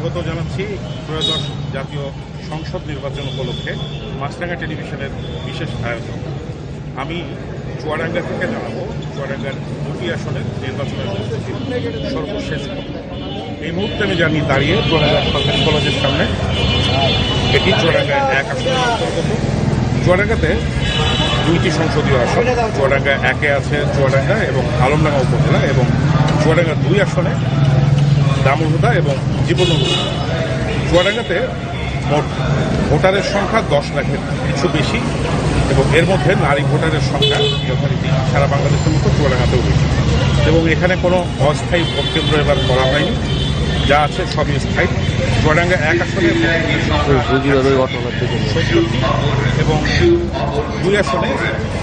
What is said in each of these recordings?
স্বাগত জানাচ্ছি ত্রয়োদশ জাতীয় সংসদ নির্বাচন উপলক্ষে মাছরাঙ্গা টেলিভিশনের বিশেষ আয়োজন। আমি চুয়াডাঙ্গা থেকে জানাব চুয়াডাঙ্গার দুটি আসনের নির্বাচনের সর্বশেষ এই মুহূর্তে আমি জানি দাঁড়িয়ে চুয়াডাঙ্গা সরকারি কলেজের সামনে এটি চুয়াডাঙ্গা এক আসনের অন্তর্গত। চুয়াডাঙ্গাতে দুইটি সংসদীয় আসন, চুয়াডাঙ্গা একে আছে চুয়াডাঙ্গা এবং আলমডাঙ্গা উপজেলা এবং চুয়াডাঙ্গা দুই আসনে দামোহদা এবং জীবননগর চুয়াডাঙ্গাতে মোট ভোটারের সংখ্যা দশ লাখের কিছু বেশি এবং এর মধ্যে নারী ভোটারের সংখ্যা যথারীতি সারা বাংলাদেশের মতো চুয়াডাঙ্গাতেও বেশি। এবং এখানে কোনো অস্থায়ী ভোট কেন্দ্র এবার করা হয়নি। যা আছে সবই স্থায়ী। চুয়াডাঙ্গা এক আসনে এবং দুই আসনে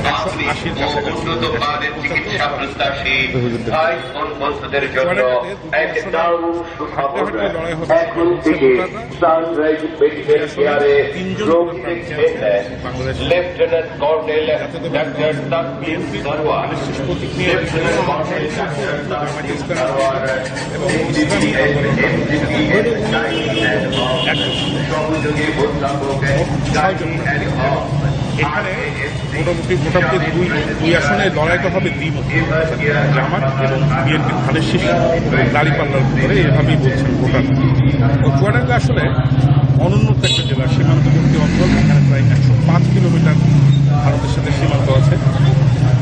একশো আশির কাছাকাছি উন্নতমানের চিকিৎসা প্রত্যাশী ভাই বোন বন্ধুদের জন্য এক দারুণ সুখবর এখন থেকে সানরাইজ মেডিকেল কেয়ারে রোগ দেখছেন লেফটেন্যান্ট কর্নেল ডাক্তার তাকবীর সরওয়ার লেফটেন্যান্ট কর্নেল ডাক্তার তাকবীর সরওয়ার এনজিপি এনজিপি সহযোগী অধ্যাপক গাইড অ্যান্ড এখানে মোটামুটি মোটামুটি দুই দুই আসনে লড়াইটা হবে দ্বিমুখী জামাত এবং বিএনপি ধানের শীষ দাঁড়িপাল্লার ভিতরে এভাবেই বলছেন ভোটার। চুয়াডাঙ্গা আসলে অনুন্নত একটা জেলা, সীমান্তবর্তী অঞ্চল। এখানে প্রায় একশো পাঁচ কিলোমিটার ভারতের সাথে সীমান্ত আছে।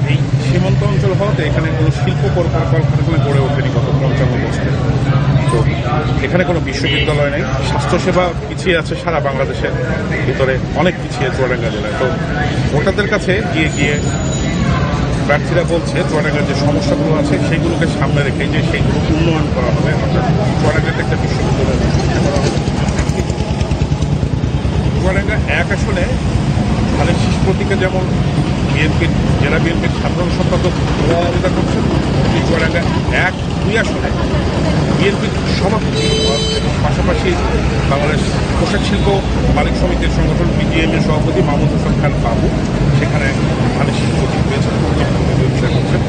এই সীমান্ত অঞ্চল হওয়াতে এখানে কোনো শিল্প কল- কলকারখানা গড়ে ওঠেনি গত পঞ্চান্ন বছরে। তো এখানে কোনো বিশ্ববিদ্যালয় নেই। স্বাস্থ্যসেবা পিছিয়ে আছে সারা বাংলাদেশের ভিতরে অনেক পিছিয়ে চুয়াডাঙ্গা জেলায়। তো ভোটারদের কাছে গিয়ে গিয়ে প্রার্থীরা বলছে, চুয়াডাঙ্গার যে সমস্যাগুলো আছে, সেগুলোকে সামনে রেখে যে সেইগুলো উন্নয়ন করা হবে। অর্থাৎ চুয়াডাঙ্গাতে একটা বিশ্ববিদ্যালয় করা চুয়াডাঙ্গা এক আসনে ধানের শীষ প্রতীকে যেমন বিএনপির, জেলা বিএনপির সাধারণ সম্পাদক করছেন চুয়াডাঙ্গা এক দুই আসনে বিএনপির সভাপতি এবং পাশাপাশি বাংলাদেশ পোশাক শিল্প মালিক সমিতির সংগঠন বিজিএম এর সভাপতি মাহমুদ হোসেন খান বাবু সেখানে ধানের প্রতীক পেয়েছেন প্রতিদ্বন্দ্বিতা করছেন।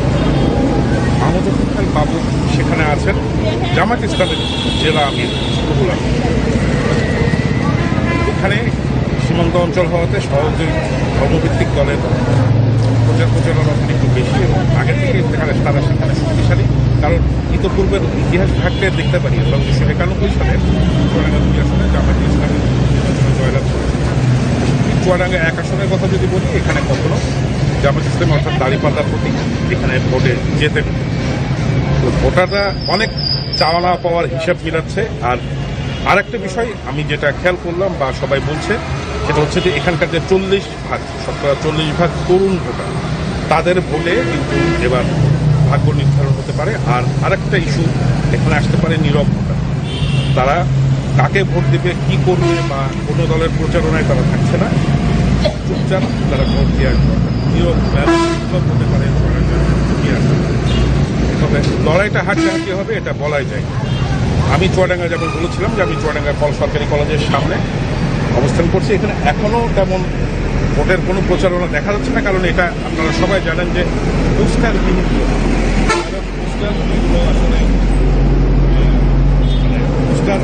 মাহমুদ হোসেন খান বাবু সেখানে আছেন। জামাত ইসলামের জেলা আমির রুহুল এখানে সীমান্ত অঞ্চল হওয়াতে সহজেই ধর্মভিত্তিক দলের প্রচার প্রচারণা একটু বেশি এবং আগে থেকে সেখানে তারা সেখানে শক্তিশালী। কারণ ইতিপূর্বের ইতিহাস ঘাটতে দেখতে পারি এবং উনিশশো একানব্বই সালে চুয়াডাঙ্গা আসনে জামাত নির্বাচনে জয়লাভ করেছে। চুয়াডাঙ্গা এক আসনের কথা যদি বলি, এখানে কখনো জামাত ইসলাম অর্থাৎ দাঁড়িপাল্লার প্রতীক, এখানে ভোটে যেতেন তো ভোটাররা অনেক চাওয়া পাওয়ার হিসাব মিলাচ্ছে। আর আরেকটা বিষয়, আমি যেটা খেয়াল করলাম বা সবাই বলছে, সেটা হচ্ছে যে এখানকার যে চল্লিশ ভাগ শতকরা চল্লিশ ভাগ তরুণ ভোটার, তাদের ভোটে কিন্তু এবার ভাগ্য নির্ধারণ হতে পারে আর আরেকটা ইস্যু এখানে আসতে পারে নীরব ভোটার তারা কাকে ভোট দেবে, কি করবে বা কোনো দলের প্রচারণায় তারা থাকছে না। চুপচাপ তারা ভোট দিয়ে আসবে। নীরব হতে পারে তবে লড়াইটা হাড্ডাহাড্ডি হবে, এটা বলাই যায়। আমি চুয়াডাঙ্গা যেমন বলেছিলাম যে আমি চুয়াডাঙ্গা কল সরকারি কলেজের সামনে অবস্থান করছি। এখানে এখনও তেমন ভোটের কোনো প্রচারণা দেখা যাচ্ছে না, কারণ এটা আপনারা সবাই জানেন যে পোস্টার বিহীন পোস্টার এগুলো আসলে পোস্টার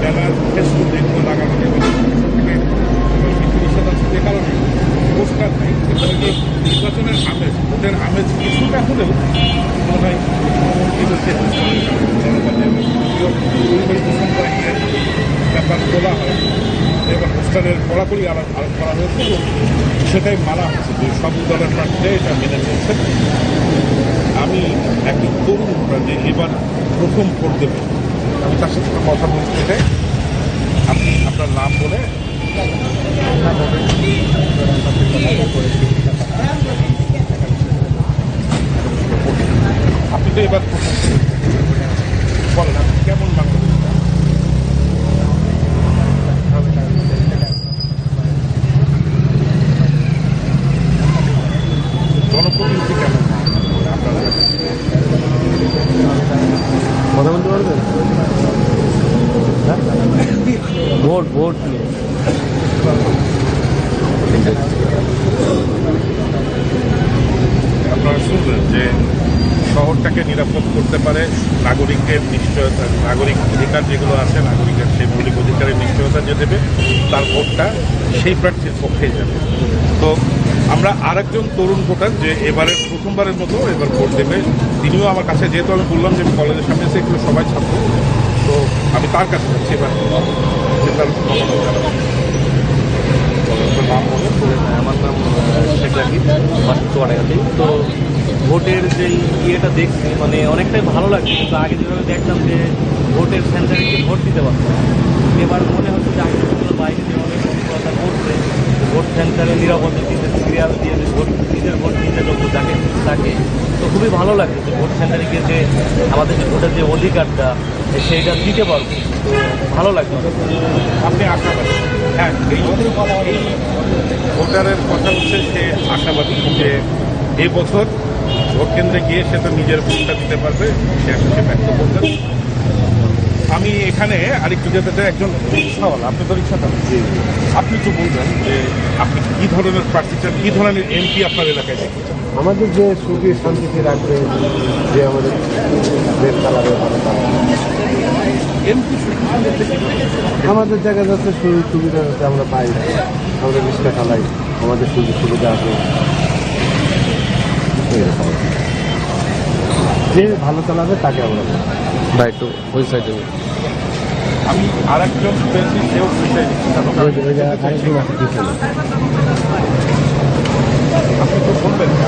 ব্যানার ফেসবুক এগুলো লাগানো যাবে না। থেকে বিধি নিষেধ আছে যে কারণে পোস্টার নেই এখানে যে নির্বাচনের আমেজ ভোটের আমেজ কিছুটা হলেও মনে হয় এগুলোতে জনগণের প্রিয় পরিবার পোষণ করা হয়, ব্যাপার তোলা হয় এবং পোস্টারের আলাপ করা হয়েছে সেটাই মানা হচ্ছে যে সব দলের প্রার্থীরা এটা মেনে চলছে আমি একটি তরুণ যে এবার প্রথম ভোট দেবে। আমি তার সাথে কথা বলতে চাই আপনি আপনার নাম বলে আপনি তো এবার প্রথম বলেন আপনি কেমন বাংলাদেশ চান? জনপ্রতিনিধি কেমন আপনার কাছে? কথা বলতে পারবেন হ্যাঁ? ভোট ভোট নিয়ে। আপনারা যে শহরটাকে নিরাপদ করতে পারে নাগরিকের নিশ্চয়তা, নাগরিক অধিকার যেগুলো আছে, নাগরিকের সেই মৌলিক অধিকারের নিশ্চয়তা যে দেবে, তার ভোটটা সেই প্রার্থীর পক্ষেই যাবে। তো আমরা আরেকজন তরুণ ভোটার যে এবারের প্রথমবারের মতো এবার ভোট দেবে, তিনিও আমার কাছে, যেহেতু আমি বললাম যে আমি কলেজের সামনে এগুলো সবাই ছাত্র তো আমি তার কাছে যাচ্ছি এবার। তো ভোটের যে ইয়েটা দেখছি মানে অনেকটাই ভালো লাগছে, কিন্তু আগে যেভাবে দেখতাম যে ভোটের সেন্টারে ভোট দিতে পারতাম এবার মনে হচ্ছে যে আগে বাইরে যে অনেক অভিজ্ঞতা করছে, ভোট সেন্টারে নিরাপদে দিতে সিরিয়াল দিয়ে যে ভোট, নিজের ভোট নিজের লোক যাকে, তাকে। তো খুবই ভালো লাগছে যে ভোট সেন্টারে গিয়ে যে আমাদের যে ভোটের যে অধিকারটা সেইটা দিতে পারব তো ভালো লাগছে আপনি আশাবাদী হ্যাঁ এই এই ভোটারের কথা হচ্ছে সে আশাবাদী যে এবছর বছর ভোট কেন্দ্রে গিয়ে সে তো নিজের ভোটটা দিতে পারবে সে সে ব্যক্ত করবেন আমি এখানে আরেকটু যেতে চাই একজন রিক্সাওয়ালা আপনি তো রিক্সা চালান আপনি একটু বলবেন যে আপনি কি ধরনের প্রার্থী চান কি ধরনের এমপি আপনার এলাকায় দেখতে চান? আমাদের যে সুখী শান্তিতে রাখবে যে আমাদের দেশ চালাবে ভালো চালাবে। আমাদের জায়গায় যাতে সুযোগ সুবিধা যাতে আমরা পাই আমরা রিক্সা চালাই আমাদের সুযোগ সুবিধা আছে। যে ভালো চালাবে তাকে আমরা। ভাই একটু ওই সাইডে আমি আরেকজন পেয়েছি সেও ওই যে আরেকজন আছে পিছনে। আপনি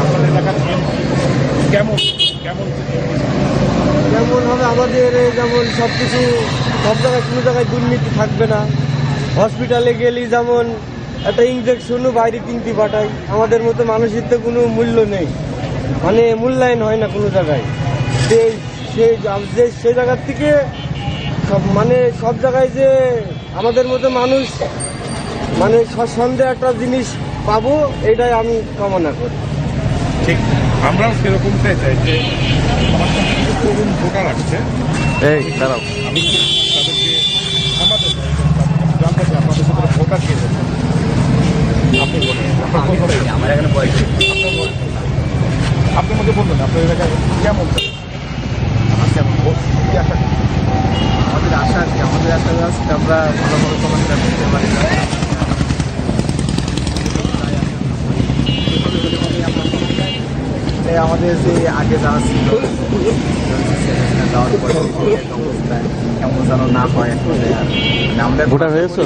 আপনার এলাকার কেমন কেমন যেমন হবে আমাদের যেমন সব কিছু সব জায়গায় কোনো জায়গায় দুর্নীতি থাকবে না। হসপিটালে গেলে যেমন একটা ইঞ্জেকশনও বাইরে কিনতে পাঠাই আমাদের মতো মানুষের তো কোনো মূল্য নেই। মানে মূল্যায়ন হয় না কোনো জায়গায়। সেই সেই যে, সে জায়গার থেকে সব মানে সব জায়গায় যে আমাদের মতো মানুষ মানে সন্দেহ একটা জিনিস পাবো এটাই আমি কামনা করি। ঠিক আমরাও সেরকমটাই চাই যে তরুণ ভোটার আসছে। এই দাঁড়াও। আমি তাদেরকে আমাদের জানতে চাই আপনাদের ভিতরে ভোটার কে আপনি বলেন আপনার কোথায়? আমার এখানে বয়স? আপনি আমাকে বলবেন আপনার এলাকায় কেমন আমার কি আশা? আমাদের আশা আছে আমাদের আশা আছে আমরা ভালো ভালো সমাজটা দিতে পারি না আমাদের যে আগে যাওয়া ছিল যাওয়ার পরে কেমন যেন না হয়। মানে আমরা ভোটার হয়েছো?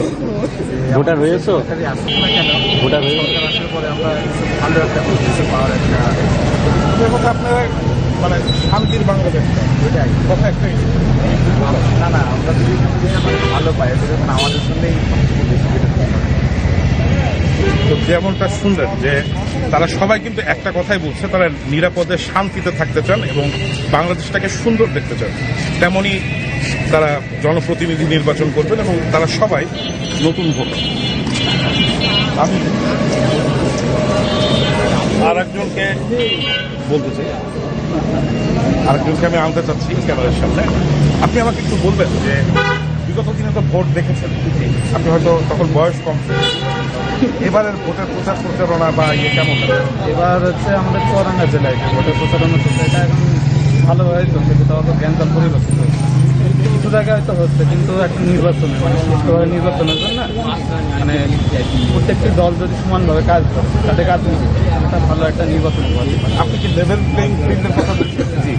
ভোটার হয়েছো? ভোটার হয়ে- আসার পরে আমরা ভালো একটা কিছু পাওয়ার একটা আপনার মানে শান্তির বাংলাদেশ ওইটাই কথা একটাই না না আমরা যদি ভালো পাই যখন আমাদের তো যেমনটা শুনলেন যে তারা সবাই কিন্তু একটা কথাই বলছে, তারা নিরাপদে শান্তিতে থাকতে চান এবং বাংলাদেশটাকে সুন্দর দেখতে চান। তেমনি তারা জনপ্রতিনিধি নির্বাচন করবেন এবং তারা সবাই নতুন ভোটার। আর একজনকে বলতে চাই। আরেকজনকে আমি আনতে চাচ্ছি ক্যামেরার সামনে। আপনি আমাকে একটু বলবেন যে, বিগত দিনে তো ভোট দেখেছেন। আপনি হয়তো তখন বয়স কম ছিল। এবারের ভোটের প্রচার প্রচারণা বা ইয়ে কেমন? এবার হচ্ছে আমাদের চুয়াডাঙ্গা জেলায় ভোটের প্রচারণা চলছে এটা এখন ভালোভাবে চলছে কিন্তু অত জ্ঞানজাল পরিবেশ কিছু জায়গায় হয়তো হচ্ছে কিন্তু একটা নির্বাচনে মানে সুষ্ঠুভাবে নির্বাচনের জন্য মানে প্রত্যেকটি দল যদি সমানভাবে কাজ করে তাদের কাজ এটা ভালো একটা নির্বাচন হবে আপনি কি লেভেল প্লেইং ফিল্ডের কথা জি।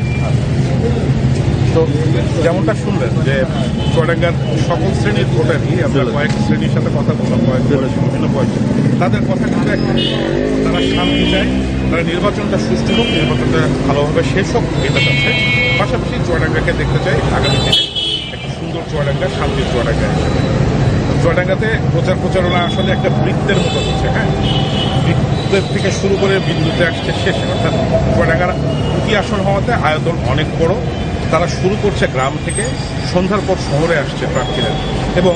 তো যেমনটা শুনলেন যে চুয়াডাঙ্গার সকল শ্রেণির ভোটারই আমরা কয়েক শ্রেণির সাথে কথা বললাম কয়েক বিভিন্ন বয়সে। তাদের কথা কিন্তু তারা শান্তি চায় তারা নির্বাচনটা সুষ্ঠু হোক নির্বাচনটা ভালোভাবে শেষ হোক এটা চাচ্ছে পাশাপাশি চুয়াডাঙ্গাকে দেখতে চাই আগামী দিনে একটা সুন্দর চুয়াডাঙ্গা শান্তির চুয়াডাঙ্গা হিসেবে। চুয়াডাঙ্গাতে প্রচার প্রচারণা আসলে একটা বৃত্তের মতো হচ্ছে হ্যাঁ? বৃত্তের থেকে শুরু করে বিন্দুতে আসছে শেষে অর্থাৎ চুয়াডাঙ্গার প্রতি আসন হওয়াতে আয়তন অনেক বড়। তারা শুরু করছে গ্রাম থেকে, সন্ধ্যার পর শহরে আসছে প্রার্থীরা। এবং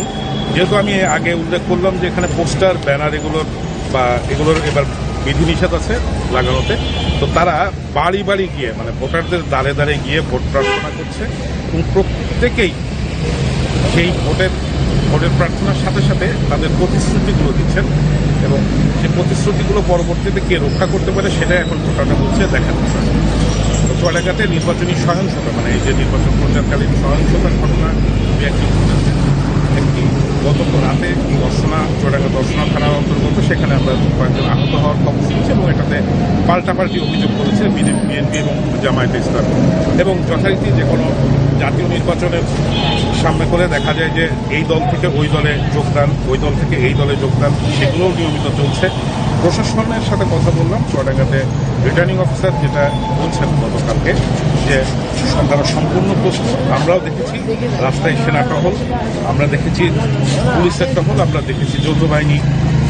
যেহেতু আমি আগে উল্লেখ করলাম যে এখানে পোস্টার, ব্যানার এগুলোর বা এগুলোর এবার বিধিনিষেধ আছে লাগানোতে, তো তারা বাড়ি বাড়ি গিয়ে মানে ভোটারদের দাঁড়ে দাঁড়ে গিয়ে ভোট প্রার্থনা করছে এবং প্রত্যেকেই সেই ভোটের ভোটের প্রার্থনার সাথে সাথে তাদের প্রতিশ্রুতিগুলো দিচ্ছেন এবং সেই প্রতিশ্রুতিগুলো পরবর্তীতে কে রক্ষা করতে পারে সেটাই এখন ভোটাররা বলছে দেখার বিষয় চুয়াডাঙ্গাতে নির্বাচনী সহিংসতা মানে এই যে নির্বাচন প্রচারকালীন সহিংসতার ঘটনা দু একটি একটি গত রাতে দর্শনা চুয়াডাঙ্গা দর্শনা থানার অন্তর্গত, সেখানে আমরা কয়েকজন আহত হওয়ার খবর শুনছি এবং এটাতে পাল্টাপাল্টি অভিযোগ করেছে বিএনপি এবং জামায়াতে ইসলাম। এবং যথারীতি যে কোনো জাতীয় নির্বাচনের সামনে করে দেখা যায় যে এই দল থেকে ওই দলে যোগদান, ওই দল থেকে এই দলে যোগদান, সেগুলোও নিয়মিত চলছে। প্রশাসনের সাথে কথা বললাম চুয়াডাঙ্গাতে রিটার্নিং অফিসার যেটা বলছেন গতকালকে, যে তারা সম্পূর্ণ প্রস্তুত, আমরাও দেখেছি রাস্তায় সেনা টহল, আমরা দেখেছি পুলিশের টহল, আমরা দেখেছি যৌথ বাহিনী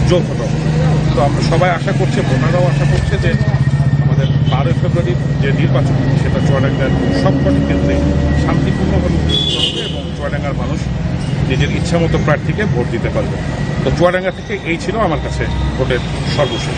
যৌথ টহল। তো আমরা সবাই আশা করছে, ভোটাররাও আশা করছে যে আমাদের বারোই ফেব্রুয়ারির যে নির্বাচন, সেটা চুয়াডাঙ্গার সবকটি ক্ষেত্রে শান্তিপূর্ণভাবে হবে এবং চুয়াডাঙ্গার মানুষ নিজের ইচ্ছামতো প্রার্থীকে ভোট দিতে পারবে। তো চুয়াডাঙ্গা থেকে এই ছিল আমার কাছে ভোটের সর্বশেষ।